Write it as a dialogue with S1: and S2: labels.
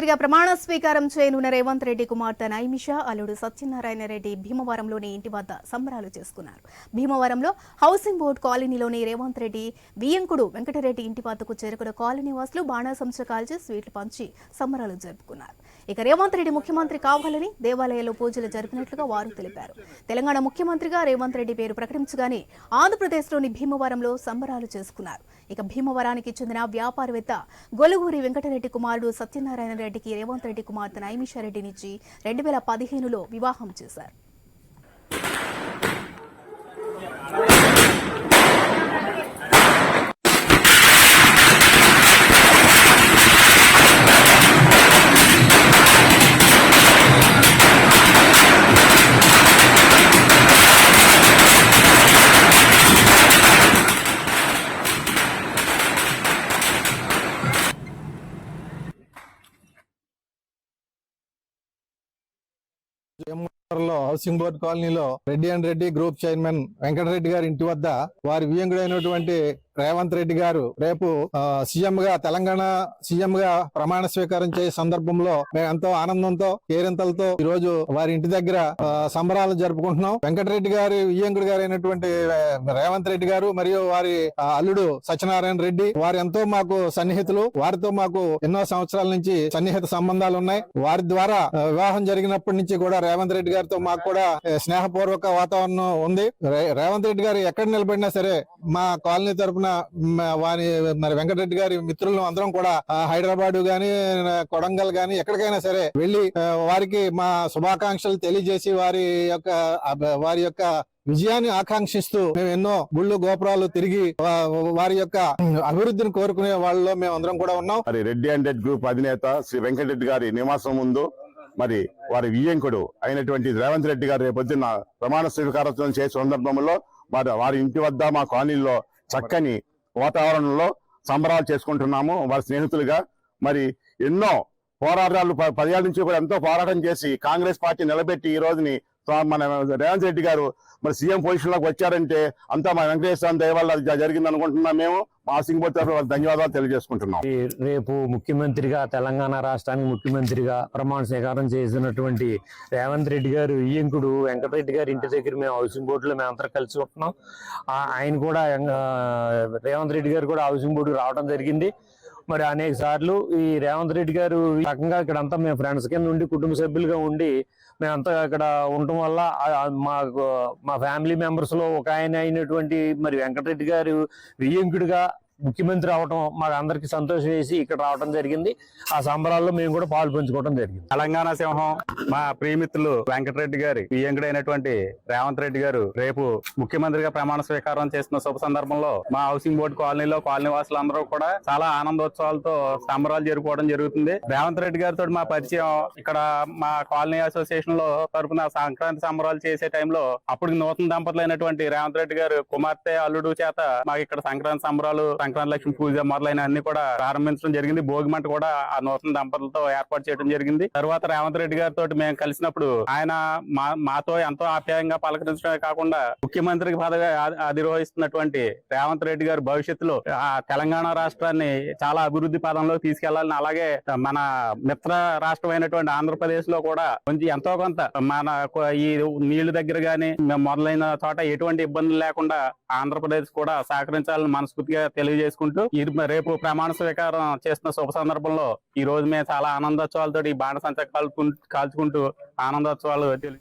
S1: మంత్రిగా ప్రమాణ స్వీకారం చేయనున్న రేవంత్ రెడ్డి కుమార్తె నైమిష అల్లుడు సత్యనారాయణ రెడ్డి భీమవరంలోని ఇంటి వద్ద సంబరాలు చేసుకున్నారు. భీమవరంలో హౌసింగ్ బోర్డు కాలనీలోని రేవంత్ రెడ్డి వియంకుడు వెంకటరెడ్డి ఇంటి వద్దకు చేరుకున్న కాలనీ వాసులు బాణాసంచ కాల్చి స్వీట్లు పంచి సంబరాలు జరుపుకున్నారు. ఇక రేవంత్ రెడ్డి ముఖ్యమంత్రి కావాలని దేవాలయంలో పూజలు జరిపినట్లుగా వారు తెలిపారు. తెలంగాణ ముఖ్యమంత్రిగా రేవంత్ రెడ్డి పేరు ప్రకటించగానే ఆంధ్రప్రదేశ్లోని భీమవరంలో సంబరాలు చేసుకున్నారు. ఇక భీమవరానికి చెందిన వ్యాపారవేత్త గొలుగూరి వెంకటరెడ్డి కుమారుడు సత్యనారాయణ రెడ్డి రెడ్డికి రేవంత్ రెడ్డి కుమార్తె నైమిషారెడ్డినిచ్చి రెండు వేల పదిహేనులో వివాహం చేశారు.
S2: లో హౌసింగ్ బోర్డ్ కాలనీలో Reddy and Reddy group chairman Venkatareddy గారి ఇంటి వద్ద వారి వియంగుడైనటువంటి రేవంత్ రెడ్డి గారు రేపు సీఎం గా తెలంగాణ సీఎం గా ప్రమాణ స్వీకారం చేసే సందర్భంలో మేము ఎంతో ఆనందంతో కేరింతలతో ఈ రోజు వారి ఇంటి దగ్గర సంబరాలు జరుపుకుంటున్నాం. వెంకటరెడ్డి గారి వియ్యంకుడు గారు అయినటువంటి రేవంత్ రెడ్డి గారు మరియు వారి అల్లుడు సత్యనారాయణ రెడ్డి వారు ఎంతో మాకు సన్నిహితులు. వారితో మాకు ఎన్నో సంవత్సరాల నుంచి సన్నిహిత సంబంధాలు ఉన్నాయి. వారి ద్వారా వివాహం జరిగినప్పటి నుంచి కూడా రేవంత్ రెడ్డి గారితో మాకు కూడా స్నేహపూర్వక వాతావరణం ఉంది. రేవంత్ రెడ్డి గారు ఎక్కడ నిలబడినా సరే మా కాలనీ తరపున మ, వారి మరి వెంకటరెడ్డి గారి మిత్రులను అందరం కూడా హైదరాబాద్ గాని కొడంగల్ గాని ఎక్కడికైనా సరే వెళ్ళి వారికి మా శుభాకాంక్షలు తెలియజేసి వారి యొక్క వారి యొక్క విజయాన్ని ఆకాంక్షిస్తూ మేము ఎన్నో గుళ్ళు గోపురాలు తిరిగి వారి యొక్క అభివృద్ధిని కోరుకునే వాళ్ళలో మేము అందరం కూడా ఉన్నాం.
S3: మరి రెడ్డి అండ్ రెడ్ గ్రూప్ అధినేత శ్రీ వెంకటరెడ్డి గారి నివాసం ముందు మరి వారి వియ్యంకుడు అయినటువంటి రేవంత్ రెడ్డి గారు రేపొద్దున్న ప్రమాణ స్వీకారోత్సవం చేసే సందర్భంలో మరి వారి ఇంటి వద్ద మా కాలనీలో చక్కని వాతావరణంలో సంబరాలు చేసుకుంటున్నాము వారి స్నేహితులుగా. మరి ఎన్నో పోరాటాలు ప- నుంచి కూడా ఎంతో పోరాటం చేసి కాంగ్రెస్ పార్టీ నిలబెట్టి ఈ రోజుని మన రేవంత్ రెడ్డి గారు మరి సీఎం పొజిషన్లోకి వచ్చారంటే అంతా మన వెంకటేశ్వర దయ అది జరిగింది అనుకుంటున్నాం మేము. మా సింగపూర్ తరఫున ధన్యవాదాలు తెలియజేసుకుంటున్నాం.
S4: రేపు ముఖ్యమంత్రిగా తెలంగాణ రాష్ట్రానికి ముఖ్యమంత్రిగా ప్రమాణ స్వీకారం చేసినటువంటి రేవంత్ రెడ్డి గారు ఈయంకుడు వెంకటరెడ్డి గారి ఇంటి దగ్గర మేము హౌసింగ్ బోర్డులో మేము అందరం కలిసి ఉంటున్నాం ఆయన కూడా రేవంత్ రెడ్డి గారు కూడా హౌసింగ్ బోర్డు రావడం జరిగింది. మరి అనేక సార్లు ఈ రేవంత్ రెడ్డి గారు రకంగా ఇక్కడ అంతా మేము ఫ్రెండ్స్ కింద ఉండి కుటుంబ సభ్యులుగా ఉండి మేమంతా ఇక్కడ ఉండటం వల్ల మాకు మా ఫ్యామిలీ మెంబర్స్లో ఒక ఆయన అయినటువంటి మరి వెంకటరెడ్డి గారు వియ్యంకుడిగా ముఖ్యమంత్రి అవటం మాకు అందరికి సంతోషం వేసి ఇక్కడ రావడం జరిగింది. ఆ సంబరాల్లో మేము కూడా పాలు పంచుకోవడం జరిగింది.
S5: తెలంగాణ సింహం మా ప్రియమిత్రులు వెంకటరెడ్డి గారి వియ్యంకుడైనటువంటి రేవంత్ రెడ్డి గారు రేపు ముఖ్యమంత్రిగా ప్రమాణ స్వీకారం చేసిన శుభ సందర్భంలో మా హౌసింగ్ బోర్డు కాలనీలో కాలనీ వాసులందరూ కూడా చాలా ఆనందోత్సవాలతో సంబరాలు జరుపుకోవడం జరుగుతుంది. రేవంత్ రెడ్డి గారితో మా పరిచయం ఇక్కడ మా కాలనీ అసోసియేషన్లో తరపున సంక్రాంతి సంబరాలు చేసే టైంలో అప్పుడు నూతన దంపతులైనటువంటి రేవంత్ రెడ్డి గారు కుమార్తె అల్లుడు చేత మాకు ఇక్కడ సంక్రాంతి సంబరాలు సంక్రాంతి లక్ష్మి పూజ మొదలైన అన్ని కూడా ప్రారంభించడం జరిగింది. భోగి మంట కూడా ఆ నూతన దంపతులతో ఏర్పాటు చేయడం జరిగింది. తర్వాత రేవంత్ రెడ్డి గారితో మేము కలిసినప్పుడు ఆయన మా మాతో ఎంతో ఆప్యాయంగా పలకరించడమే కాకుండా ముఖ్యమంత్రికి పదవి అధిరోహిస్తున్నటువంటి రేవంత్ రెడ్డి గారు భవిష్యత్తులో ఆ తెలంగాణ రాష్ట్రాన్ని చాలా అభివృద్ధి పదంలో తీసుకెళ్ళాలని అలాగే మన మిత్ర రాష్ట్రం అయినటువంటి ఆంధ్రప్రదేశ్లో కూడా కొంచెం ఎంతో కొంత మన ఈ నీళ్ళు దగ్గర గాని మొదలైన చోట ఎటువంటి ఇబ్బందులు లేకుండా ఆంధ్రప్రదేశ్ కూడా సహకరించాలని మనస్ఫూర్తిగా తెలియజేసుకుంటూ ఈ రేపు ప్రమాణ స్వీకారం చేస్తున్న శుభ సందర్భంలో ఈ రోజు మేము చాలా ఆనందోత్సవాలతో ఈ బాణ సంచ కాల్చుకుంటూ ఆనందోత్సవాలు తెలియ